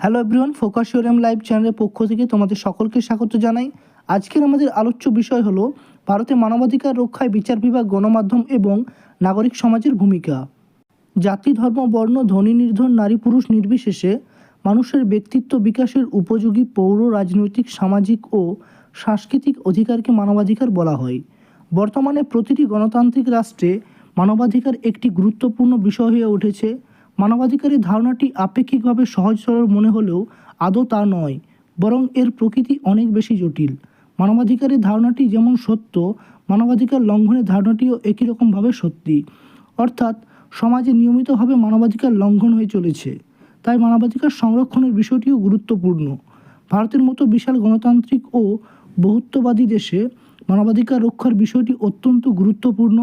Hello everyone focus ইউরএম live চ্যানেলের পক্ষ থেকে তোমাদের সকলকে স্বাগত জানাই। আজকের আমাদের আলোচ্য বিষয় হলো, ভারতে মানবাধিকার রক্ষায় বিচার বিভাগ, গণমাধ্যম এবং নাগরিক সমাজের ভূমিকা। জাতি, ধর্ম, বর্ণ, ধনী, নির্ধন, নারী, পুরুষ নির্বিশেষে মানুষের ব্যক্তিত্ব বিকাশের উপযোগী পৌর, রাজনৈতিক, সামাজিক ও সাংস্কৃতিক অধিকারকে মানবাধিকার বলা হয়। বর্তমানে প্রতিটি গণতান্ত্রিক রাষ্ট্রে মানবাধিকার একটি গুরুত্বপূর্ণ বিষয় হয়ে উঠেছে। মানবাধিকারের ধারণাটি আপেক্ষিকভাবে সহজ সরল মনে হলেও আদৌ তা নয়, বরং এর প্রকৃতি অনেক বেশি জটিল। মানবাধিকারের ধারণাটি যেমন সত্য, মানবাধিকার লঙ্ঘনের ধারণাটিও একই রকমভাবে সত্যি। অর্থাৎ, সমাজে নিয়মিতভাবে মানবাধিকার লঙ্ঘন হয়ে চলেছে, তাই মানবাধিকার সংরক্ষণের বিষয়টিও গুরুত্বপূর্ণ। ভারতের মতো বিশাল গণতান্ত্রিক ও বহুত্ববাদী দেশে মানবাধিকার রক্ষার বিষয়টি অত্যন্ত গুরুত্বপূর্ণ।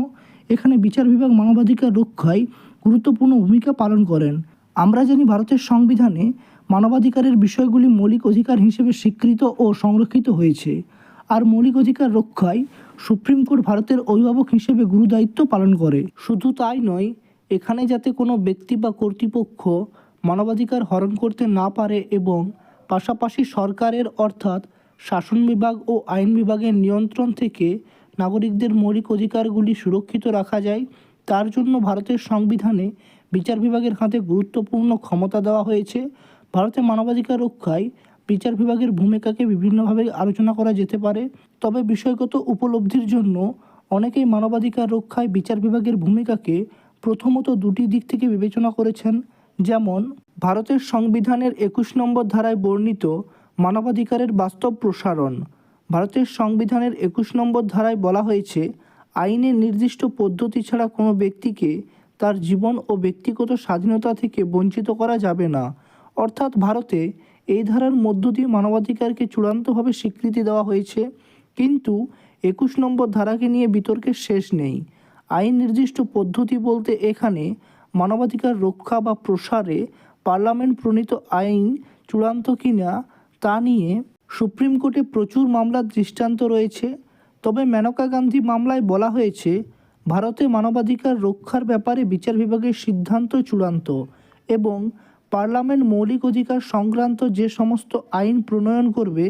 এখানে বিচার বিভাগ মানবাধিকার রক্ষায় গুরুত্বপূর্ণ ভূমিকা পালন করেন। আমরা জানি ভারতের সংবিধানে মানবাধিকারের বিষয়গুলি মৌলিক অধিকার হিসেবে স্বীকৃত ও সংরক্ষিত হয়েছে। আর মৌলিক অধিকার রক্ষায় সুপ্রিম কোর্ট ভারতের অভিভাবক হিসেবে গুরুদায়িত্ব পালন করে। শুধু তাই নয়, এখানে যাতে কোনো ব্যক্তি বা কর্তৃপক্ষ মানবাধিকার হরণ করতে না পারে এবং পাশাপাশি সরকারের অর্থাৎ শাসন বিভাগ ও আইন বিভাগের নিয়ন্ত্রণ থেকে নাগরিকদের মৌলিক অধিকারগুলি সুরক্ষিত রাখা যায় তার জন্য ভারতের সংবিধানে বিচার বিভাগের হাতে গুরুত্বপূর্ণ ক্ষমতা দেওয়া হয়েছে। ভারতের মানবাধিকার রক্ষায় বিচার বিভাগের ভূমিকাকে বিভিন্নভাবে আলোচনা করা যেতে পারে। তবে বিষয়গত উপলব্ধির জন্য অনেকেই মানবাধিকার রক্ষায় বিচার বিভাগের ভূমিকাকে প্রথমত দুটি দিক থেকে বিবেচনা করেছেন। যেমন, ভারতের সংবিধানের একুশ নম্বর ধারায় বর্ণিত মানবাধিকারের বাস্তব প্রসারণ। ভারতের সংবিধানের একুশ নম্বর ধারায় বলা হয়েছে আইনের নির্দিষ্ট পদ্ধতি ছাড়া কোনো ব্যক্তিকে তার জীবন ও ব্যক্তিগত স্বাধীনতা থেকে বঞ্চিত করা যাবে না। অর্থাৎ ভারতে এই ধারার মধ্য দিয়ে মানবাধিকারকে চূড়ান্তভাবে স্বীকৃতি দেওয়া হয়েছে, কিন্তু একুশ নম্বর ধারাকে নিয়ে বিতর্কের শেষ নেই। আইন নির্দিষ্ট পদ্ধতি বলতে এখানে মানবাধিকার রক্ষা বা প্রসারে পার্লামেন্ট প্রণীত আইন চূড়ান্ত কিনা তা নিয়ে সুপ্রিম কোর্টে প্রচুর মামলার দৃষ্টান্ত রয়েছে। তবে মেনকা গান্ধী মামলায় বলা হয়েছে, ভারতে মানবাধিকার রক্ষার ব্যাপারে বিচার বিভাগের সিদ্ধান্ত চূড়ান্ত এবং পার্লামেন্ট মৌলিক অধিকার সংক্রান্ত যে সমস্ত আইন প্রণয়ন করবে,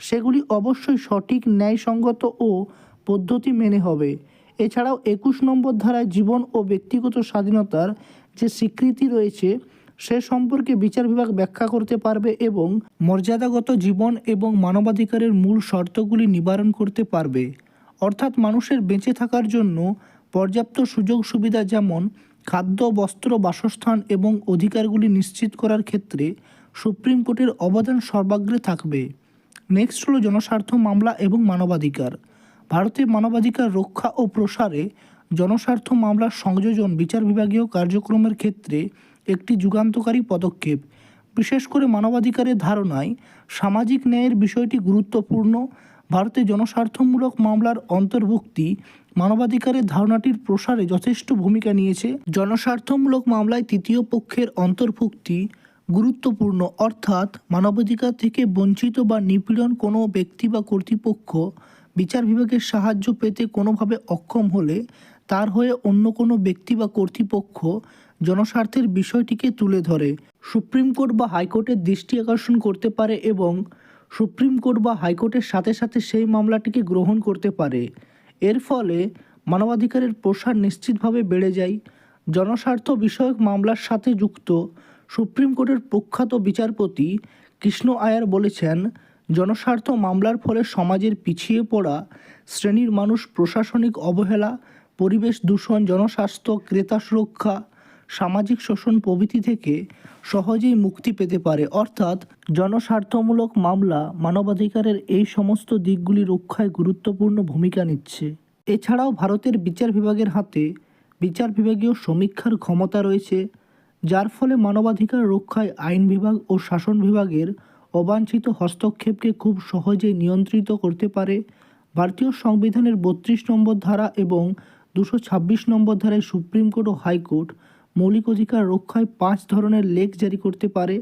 সেগুলি অবশ্যই সঠিক ন্যায়সঙ্গত ও পদ্ধতি মেনে হবে। এছাড়াও একুশ নম্বর ধারায় জীবন ও ব্যক্তিগত স্বাধীনতার যে স্বীকৃতি রয়েছে সে সম্পর্কে বিচার বিভাগ ব্যাখ্যা করতে পারবে এবং মর্যাদাগত জীবন এবং মানবাধিকারের মূল শর্তগুলি নিবারণ করতে পারবে। অর্থাৎ মানুষের বেঁচে থাকার জন্য পর্যাপ্ত সুযোগ সুবিধা যেমন খাদ্য, বস্ত্র, বাসস্থান এবং অধিকারগুলি নিশ্চিত করার ক্ষেত্রে সুপ্রিম কোর্টের অবদান সর্বাগ্রে থাকবে। নেক্সট হলো জনস্বার্থ মামলা এবং মানবাধিকার। ভারতে মানবাধিকার রক্ষা ও প্রসারে জনস্বার্থ মামলার সংযোজন বিচার বিভাগীয় কার্যক্রমের ক্ষেত্রে একটি যুগান্তকারী পদক্ষেপ। বিশেষ করে মানবাধিকারের ধারণায় সামাজিক ন্যায়ের বিষয়টি গুরুত্বপূর্ণ। ভারতে জনস্বার্থমূলক মামলার অন্তর্ভুক্তি মানবাধিকারের ধারণাটির প্রসারে যথেষ্ট ভূমিকা নিয়েছে। জনস্বার্থমূলক মামলায় তৃতীয় পক্ষের অন্তর্ভুক্তি গুরুত্বপূর্ণ, অর্থাৎ মানবাধিকার থেকে বঞ্চিত বা নিপীড়ন কোনো ব্যক্তি বা কর্তৃপক্ষ বিচার বিভাগের সাহায্য পেতে কোনোভাবে অক্ষম হলে তার হয়ে অন্য কোনো ব্যক্তি বা কর্তৃপক্ষ জনস্বার্থের বিষয়টিকে তুলে ধরে। সুপ্রিম কোর্ট বা হাইকোর্টের দৃষ্টি আকর্ষণ করতে পারে এবং সুপ্রিম কোর্ট বা হাইকোর্টের সাথে সাথে সেই মামলাটিকে গ্রহণ করতে পারে। এর ফলে মানবাধিকারের প্রসার নিশ্চিতভাবে বেড়ে যায়। জনস্বার্থ বিষয়ক মামলার সাথে যুক্ত সুপ্রিম কোর্টের প্রখ্যাত বিচারপতি কৃষ্ণ আয়ার বলেছেন, জনস্বার্থ মামলার ফলে সমাজের পিছিয়ে পড়া শ্রেণির মানুষ প্রশাসনিক অবহেলা পরিবেশ দূষণ, জনস্বাস্থ্য, ক্রেতা সুরক্ষা, সামাজিক শোষণ প্রভৃতি থেকে সহজেই মুক্তি পেতে পারে। অর্থাৎ জনস্বার্থমূলক মামলা মানবাধিকারের এই সমস্ত দিকগুলি রক্ষায় গুরুত্বপূর্ণ ভূমিকা নিচ্ছে। এছাড়াও ভারতের বিচার বিভাগের হাতে বিচার বিভাগীয় সমীক্ষার ক্ষমতা রয়েছে, যার ফলে মানবাধিকার রক্ষায় আইন বিভাগ ও শাসন বিভাগের অবাঞ্ছিত হস্তক্ষেপকে খুব সহজেই নিয়ন্ত্রিত করতে পারে। ভারতীয় সংবিধানের বত্রিশ নম্বর ধারা এবং দুশো ছাব্বিশ নম্বর ধারায় সুপ্রিম কোর্ট ও হাইকোর্ট মৌলিক অধিকার রক্ষায় পাঁচ ধরনের লেখ জারি করতে পারে,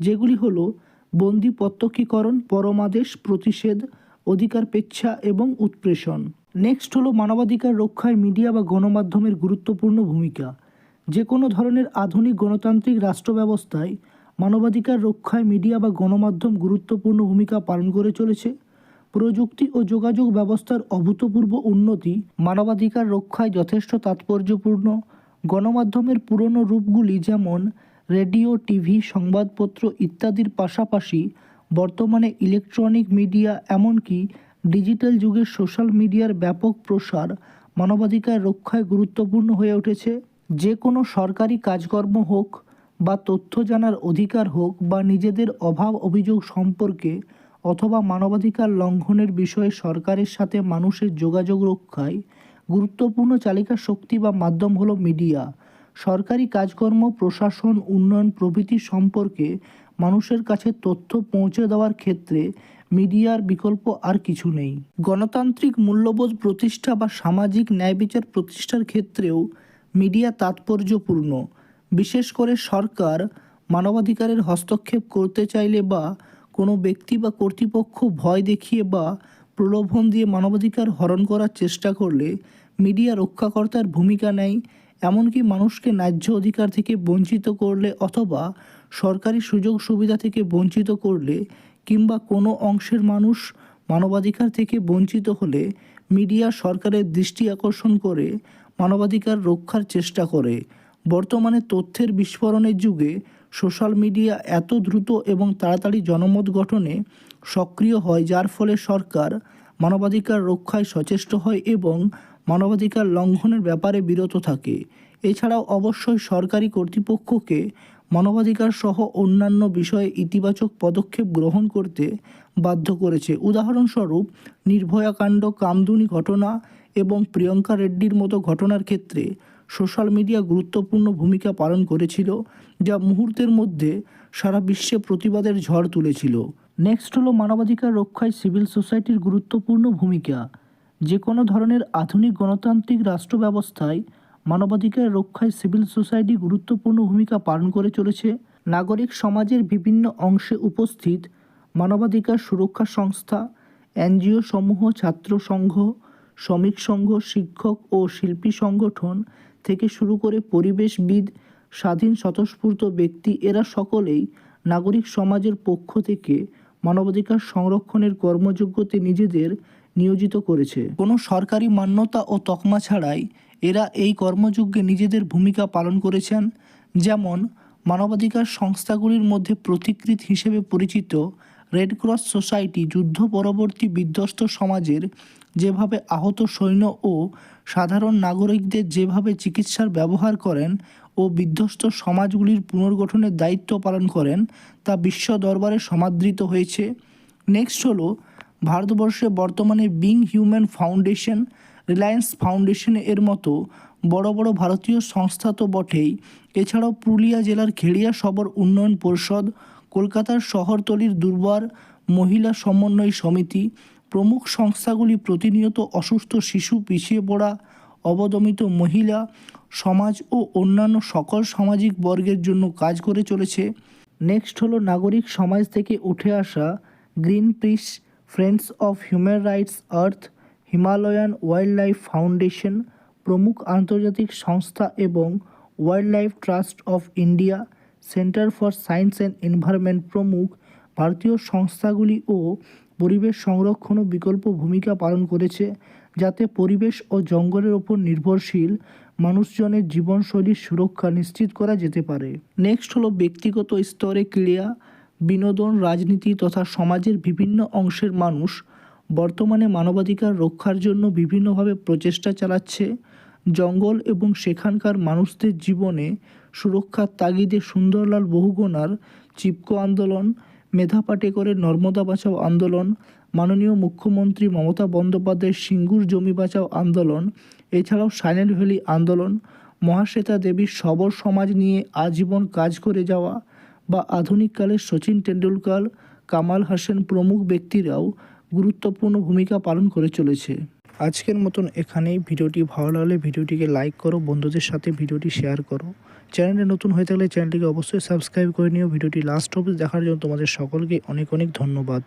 যেগুলি হলো বন্দি প্রত্যক্ষীকরণ, পরমাদেশ, প্রতিষেধ, অধিকার পেচ্ছা এবং উৎপ্রেষণ। নেক্সট হলো মানবাধিকার রক্ষায় মিডিয়া বা গণমাধ্যমের গুরুত্বপূর্ণ ভূমিকা। যে কোনো ধরনের আধুনিক গণতান্ত্রিক রাষ্ট্র ব্যবস্থায় মানবাধিকার রক্ষায় মিডিয়া বা গণমাধ্যম গুরুত্বপূর্ণ ভূমিকা পালন করে চলেছে। প্রযুক্তি ও যোগাযোগ ব্যবস্থার অভূতপূর্ব উন্নতি মানবাধিকার রক্ষায় যথেষ্ট তাৎপর্যপূর্ণ। গণমাধ্যমের পুরনো রূপগুলি যেমন রেডিও, টিভি, সংবাদপত্র ইত্যাদির পাশাপাশি বর্তমানে ইলেকট্রনিক মিডিয়া এমনকি ডিজিটাল যুগের সোশ্যাল মিডিয়ার ব্যাপক প্রসার মানবাধিকার রক্ষায় গুরুত্বপূর্ণ হয়ে উঠেছে। যে কোনো সরকারি কাজকর্ম হোক বা তথ্য জানার অধিকার হোক বা নিজেদের অভাব অভিযোগ সম্পর্কে অথবা মানবাধিকার লঙ্ঘনের বিষয়ে সরকারের সাথে মানুষের যোগাযোগ রক্ষায় গুরুত্বপূর্ণ চালিকা শক্তি বা মাধ্যম হলো মিডিয়া। সরকারি কাজকর্ম, প্রশাসন, উন্নয়ন প্রভৃতি সম্পর্কে মানুষের কাছে তথ্য পৌঁছে দেওয়ার ক্ষেত্রে মিডিয়ার বিকল্প আর কিছু নেই। গণতান্ত্রিক মূল্যবোধ প্রতিষ্ঠা বা সামাজিক ন্যায় বিচার প্রতিষ্ঠার ক্ষেত্রেও মিডিয়া তাৎপর্যপূর্ণ। বিশেষ করে সরকার মানবাধিকারের হস্তক্ষেপ করতে চাইলে বা কোনো ব্যক্তি বা কর্তৃপক্ষ ভয় দেখিয়ে বা প্রলোভন দিয়ে মানবাধিকার হরণ করার চেষ্টা করলে মিডিয়া রক্ষাকর্তার ভূমিকা নেয়, এমনকি মানুষকে ন্যায্য অধিকার থেকে বঞ্চিত করলে অথবা সরকারি সুযোগ সুবিধা থেকে বঞ্চিত করলে কিংবা কোনো অংশের মানুষ মানবাধিকার থেকে বঞ্চিত হলে মিডিয়া সরকারের দৃষ্টি আকর্ষণ করে মানবাধিকার রক্ষার চেষ্টা করে। বর্তমানে তথ্যের বিস্ফোরণের যুগে সোশ্যাল মিডিয়া এত দ্রুত এবং তাড়াতাড়ি জনমত গঠনে সক্রিয় হয়, যার ফলে সরকার মানবাধিকার রক্ষায় সচেষ্ট হয় এবং মানবাধিকার লঙ্ঘনের ব্যাপারে বিরত থাকে। এছাড়াও অবশ্যই সরকারি কর্তৃপক্ষকে মানবাধিকার সহ অন্যান্য বিষয়ে ইতিবাচক পদক্ষেপ গ্রহণ করতে বাধ্য করেছে। উদাহরণস্বরূপ নির্ভয়া কাণ্ড কামদুনি ঘটনা এবং প্রিয়ঙ্কা রেড্ডির মতো ঘটনার ক্ষেত্রে সোশ্যাল মিডিয়া গুরুত্বপূর্ণ ভূমিকা পালন করেছিল, যা মুহূর্তের মধ্যে সারা বিশ্বে প্রতিবাদের ঝড় তুলেছিল। নেক্সট হলো মানবাধিকার রক্ষায় সিভিল সোসাইটির গুরুত্বপূর্ণ ভূমিকা। যে কোনো ধরনের আধুনিক গণতান্ত্রিক রাষ্ট্র ব্যবস্থায় মানবাধিকার রক্ষায় সিভিল সোসাইটি গুরুত্বপূর্ণ ভূমিকা পালন করে চলেছে। নাগরিক সমাজের বিভিন্ন অংশে উপস্থিত মানবাধিকার সুরক্ষা সংস্থা, এনজিও সমূহ ছাত্র সংঘ শ্রমিক সংঘ, শিক্ষক ও শিল্পী সংগঠন থেকে শুরু করে পরিবেশবিদ, স্বাধীন, স্বতঃস্ফূর্ত ব্যক্তি, এরা সকলেই নাগরিক সমাজের পক্ষ থেকে মানবাধিকার সংরক্ষণের কর্মযোগ্যতে নিজেদের নিয়োজিত করেছে। কোনো সরকারি মান্যতা ও তকমা ছাড়াই এরা এই কর্মযজ্ঞে নিজেদের ভূমিকা পালন করেছেন, যেমন মানবাধিকার সংস্থাগুলির মধ্যে প্রতিকৃত হিসেবে পরিচিত রেড ক্রস সোসাইটি যুদ্ধ পরবর্তী বিধ্বস্ত সমাজের যেভাবে আহত সৈন্য ও সাধারণ নাগরিকদের যেভাবে চিকিৎসার ব্যবহার করেন ও বিধ্বস্ত সমাজগুলির পুনর্গঠনের দায়িত্ব পালন করেন, তা বিশ্ব দরবারে সমাদৃত হয়েছে। নেক্সট হলো, ভারতবর্ষে বর্তমানে being human foundation, Reliance foundation এর মতো বড় বড় ভারতীয় সংস্থা তো বটেই। এছাড়াও পুরুলিয়া জেলার খেড়িয়া সবর উন্নয়ন পরিষদ, কলকাতার শহরতলির দুর্বার মহিলা সমন্বয় সমিতি প্রমুখ সংস্থাগুলি প্রতিনিয়ত অসুস্থ শিশু পিছিয়ে পড়া, অবদমিত মহিলা, সমাজ ও অন্যান্য সকল সামাজিক বর্গের জন্য কাজ করে চলেছে। নেক্সট হলো নাগরিক সমাজ থেকে উঠে আসা Greenpeace, friends of human rights earth, Himalayan wildlife foundation, প্রমুখ আন্তর্জাতিক সংস্থা এবং wildlife trust of India, centre for science and environment প্রমুখ ভারতীয় সংস্থাগুলি ও পরিবেশ সংরক্ষণও বিকল্প ভূমিকা পালন করেছে, যাতে পরিবেশ ও জঙ্গলের ওপর নির্ভরশীল মানুষজনের জীবনশৈলীর সুরক্ষা নিশ্চিত করা যেতে পারে। নেক্সট হলো ব্যক্তিগত স্তরে ক্রীড়া, বিনোদন, রাজনীতি তথা সমাজের বিভিন্ন অংশের মানুষ বর্তমানে মানবাধিকার রক্ষার জন্য বিভিন্নভাবে প্রচেষ্টা চালাচ্ছে। জঙ্গল এবং সেখানকার মানুষদের জীবনে সুরক্ষার তাগিদে সুন্দরলাল বহুগুণার চিপকো আন্দোলন মেধা পাটেকরের নর্মদা বাঁচাও আন্দোলন, মাননীয় মুখ্যমন্ত্রী মমতা বন্দ্যোপাধ্যায়ের সিঙ্গুর জমি বাঁচাও আন্দোলন, এছাড়াও সাইলেন্ট ভ্যালি আন্দোলন, মহাশ্বেতা দেবীর সবর সমাজ নিয়ে আজীবন কাজ করে যাওয়া বা আধুনিককালের সচিন টেন্ডুলকার কামাল হাসান প্রমুখ ব্যক্তিরাও গুরুত্বপূর্ণ ভূমিকা পালন করে চলেছে। আজকের মতন এখানেই ভিডিওটি ভালো লাগলে ভিডিওটিকে লাইক করো, বন্ধুদের সাথে ভিডিওটি শেয়ার করো। চ্যানেলে নতুন হয়ে থাকলে চ্যানেলটিকে অবশ্যই সাবস্ক্রাইব করে নিও। ভিডিওটি লাস্ট অবধি দেখার জন্য তোমাদের সকলকে অনেক অনেক ধন্যবাদ।